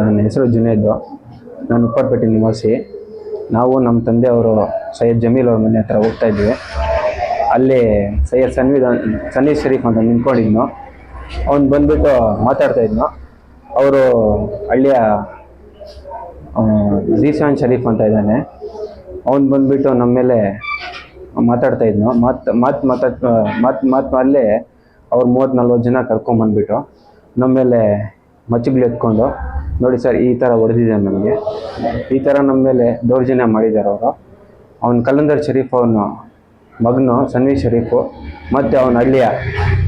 ನನ್ನ ಹೆಸರು ಜುನೇದು. ನಾನು ಉಪ್ಪಟ್ಪೇಟೆ ನಿವಾಸಿ. ನಾವು ನಮ್ಮ ತಂದೆಯವರು ಸೈಯದ್ ಜಮೀಲ್ ಅವ್ರ ಮನೆ ಹತ್ರ ಹೋಗ್ತಾ ಇದ್ವಿ. ಅಲ್ಲಿ ಸೈಯದ್ ಸನ್ವಿಧಾನ್ ಸನ್ನಿ ಶರೀಫ್ ಅಂತ ನಿಂತ್ಕೊಂಡಿದ್ನು. ಅವ್ನು ಬಂದ್ಬಿಟ್ಟು ಮಾತಾಡ್ತಾ ಇದ್ನು. ಅವರು ಹಳ್ಳಿಯ ಜೀಶಾನ್ ಶರೀಫ್ ಅಂತ ಇದ್ದಾನೆ. ಅವ್ನು ಬಂದ್ಬಿಟ್ಟು ನಮ್ಮ ಮೇಲೆ ಮಾತಾಡ್ತಾ ಇದ್ನು. ಮಾತು ಮಾತು ಮಾತಾಡ್, ಮಾತು ಮಾತು ಅಲ್ಲೇ ಅವ್ರು ಮೂವತ್ತು ನಲ್ವತ್ತು ಜನ ಕರ್ಕೊಂಬಂದ್ಬಿಟ್ಟು ನಮ್ಮ ಮೇಲೆ ಮಚ್ಚಗಳು ಎತ್ಕೊಂಡು ನೋಡಿ ಸರ್ ಈ ಥರ ಹೊಡೆದಿದೆ ನಮಗೆ. ಈ ಥರ ನಮ್ಮ ಮೇಲೆ ದೌರ್ಜನ್ಯ ಮಾಡಿದ್ದಾರೆ ಅವರು. ಅವನ ಕಲಂದರ್ ಶರೀಫ್ ಅವನು ಮಗನು ಸನ್ವಿ ಶರೀಫು ಮತ್ತು ಅವನ ಹಳ್ಳಿಯ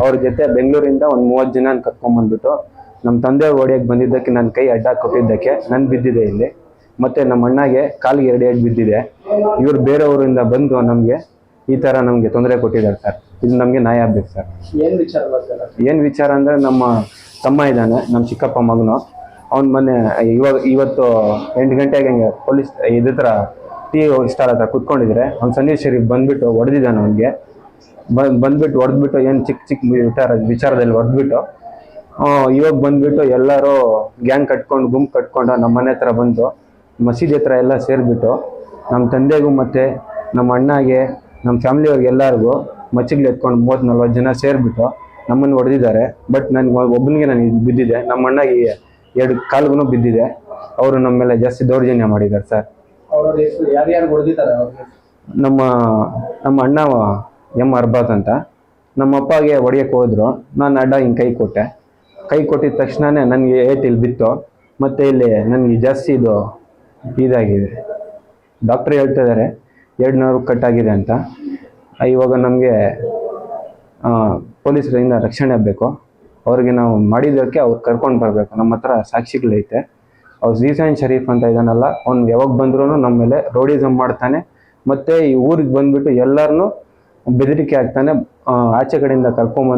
ಅವ್ರ ಜೊತೆ ಬೆಂಗಳೂರಿಂದ ಒಂದು ಮೂವತ್ತು ಜನ ಕರ್ಕೊಂಬಂದ್ಬಿಟ್ಟು ನಮ್ಮ ತಂದೆ ಓಡಿಯೋಕ್ಕೆ ಬಂದಿದ್ದಕ್ಕೆ ನನ್ನ ಕೈ ಅಡ್ಡ ಕೊಟ್ಟಿದ್ದಕ್ಕೆ ನನ್ನ ಬಿದ್ದಿದೆ ಇಲ್ಲಿ. ಮತ್ತು ನಮ್ಮ ಅಣ್ಣಗೆ ಕಾಲಿಗೆ ಎರಡು ಎರಡು ಬಿದ್ದಿದೆ. ಇವರು ಬೇರೆಯವರಿಂದ ಬಂದು ನಮಗೆ ಈ ಥರ ನಮಗೆ ತೊಂದರೆ ಕೊಟ್ಟಿದ್ದಾರೆ ಸರ್. ಇದು ನಮಗೆ ನ್ಯಾಯ ಆಗ್ಬೇಕು ಸರ್. ಏನು ವಿಚಾರ ಏನು ವಿಚಾರ ಅಂದರೆ ನಮ್ಮ ತಮ್ಮ ಇದ್ದಾನೆ ನಮ್ಮ ಚಿಕ್ಕಪ್ಪ ಮಗನು. ಅವ್ನ ಮೊನ್ನೆ ಇವಾಗ, ಇವತ್ತು ಎಂಟು ಗಂಟೆಗೆ ಹಂಗೆ ಪೊಲೀಸ್ ಇದ್ರ ಹತ್ರ ಟಿ ಸ್ಟಾಲ್ ಹತ್ರ ಕುತ್ಕೊಂಡಿದ್ರೆ, ಅವ್ನು ಸಂದೀಪ್ ಶರೀಫ್ ಬಂದ್ಬಿಟ್ಟು ಹೊಡೆದಿದ್ದಾನೆ ಅವ್ನಿಗೆ. ಬಂದ್ಬಿಟ್ಟು ಹೊಡೆದ್ಬಿಟ್ಟು ಏನು ಚಿಕ್ಕ ಚಿಕ್ಕ ವಿಚಾರ, ವಿಚಾರದಲ್ಲಿ ಹೊಡೆದ್ಬಿಟ್ಟು ಇವಾಗ ಬಂದ್ಬಿಟ್ಟು ಎಲ್ಲರೂ ಗ್ಯಾಂಗ್ ಕಟ್ಕೊಂಡು, ಗುಂಪು ಕಟ್ಕೊಂಡು ನಮ್ಮ ಮನೆ ಹತ್ರ ಬಂದು, ಮಸೀದಿ ಹತ್ರ ಎಲ್ಲ ಸೇರಿಬಿಟ್ಟು ನಮ್ಮ ತಂದೆಗೂ ಮತ್ತು ನಮ್ಮ ಅಣ್ಣಗೆ ನಮ್ಮ ಫ್ಯಾಮಿಲಿಯವ್ರಿಗೆ ಎಲ್ಲರಿಗೂ ಮಚ್ಚಿಗ್ಳು ಎತ್ಕೊಂಡು ಮೂವತ್ತು ನಲ್ವತ್ತು ಜನ ಸೇರಿಬಿಟ್ಟು ನಮ್ಮನ್ನು ಹೊಡೆದಿದ್ದಾರೆ ಬಟ್ ನನಗೆ ಒಬ್ಬನಿಗೆ ನನಗೆ ಬಿದ್ದಿದೆ ನಮ್ಮ ಅಣ್ಣಗೆ ಎರಡು ಕಾಲ್ಗೂ ಬಿದ್ದಿದೆ. ಅವರು ನಮ್ಮ ಮೇಲೆ ಜಾಸ್ತಿ ದೌರ್ಜನ್ಯ ಮಾಡಿದ್ದಾರೆ ಸರ್. ನಮ್ಮ ನಮ್ಮ ಅಣ್ಣ ಎಂ ಅರ್ಬಾತ್ ಅಂತ. ನಮ್ಮ ಅಪ್ಪಗೆ ಹೊಡಿಯಕ್ಕೆ ಹೋದ್ರು. ನಾನು ಅಡ್ಡ ಹಿಂಗೆ ಕೈ ಕೊಟ್ಟೆ. ಕೈ ಕೊಟ್ಟಿದ ತಕ್ಷಣನೇ ನನಗೆ ಏಟ್ ಇಲ್ಲಿ ಬಿತ್ತು. ಮತ್ತು ಇಲ್ಲಿ ನನಗೆ ಜಾಸ್ತಿ ಇದು ಇದಾಗಿದೆ. ಡಾಕ್ಟ್ರ್ ಹೇಳ್ತಾ ಇದ್ದಾರೆ ಎರಡು ನೂರು ಕಟ್ಟಾಗಿದೆ ಅಂತ. ಇವಾಗ ನಮಗೆ ಪೊಲೀಸರಿಂದ ರಕ್ಷಣೆ ಆಗಬೇಕು. ಅವ್ರಿಗೆ ನಾವು ಮಾಡಿದ್ದಕ್ಕೆ ಅವ್ರು ಕರ್ಕೊಂಡು ಬರಬೇಕು. ನಮ್ಮ ಹತ್ರ ಸಾಕ್ಷಿಗಳೈತೆ ಅವ್ರು ಜೀಸಾನ್ ಶರೀಫ್ ಅಂತ ಇದ್ದಾನಲ್ಲ ಅವ್ನು ಯಾವಾಗ ಬಂದ್ರೂ ನಮ್ಮ ಮೇಲೆ ರೋಡಿಸಮ್ ಮಾಡ್ತಾನೆ. ಮತ್ತು ಈ ಊರಿಗೆ ಬಂದ್ಬಿಟ್ಟು ಎಲ್ಲರನ್ನೂ ಬೆದರಿಕೆ ಆ, ಆಚೆ ಕಡೆಯಿಂದ ಕರ್ಕೊಂಡ್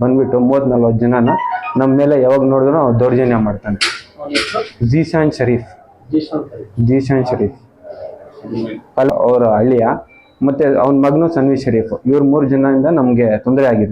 ಬಂದ್ಬಿಟ್ಟು ಮೂವತ್ತು ನಲ್ವತ್ತು ಜನನ ನಮ್ಮ ಮೇಲೆ ಯಾವಾಗ ನೋಡಿದ್ರು ದೌರ್ಜನ್ಯ ಮಾಡ್ತಾನೆ. ಜೀಶಾನ್ ಶರೀಫ್. ಜೀಶಾನ್ ಶರೀಫ್. ಅವರ ಹಳ್ಳಿಯ ಮತ್ತೆ ಅವನ ಮಗನು ಸನ್ವಿ ಶರೀಫ್. ಇವ್ರು ಮೂರು ಜನದಿಂದ ನಮಗೆ ತೊಂದರೆ ಆಗಿದೆ.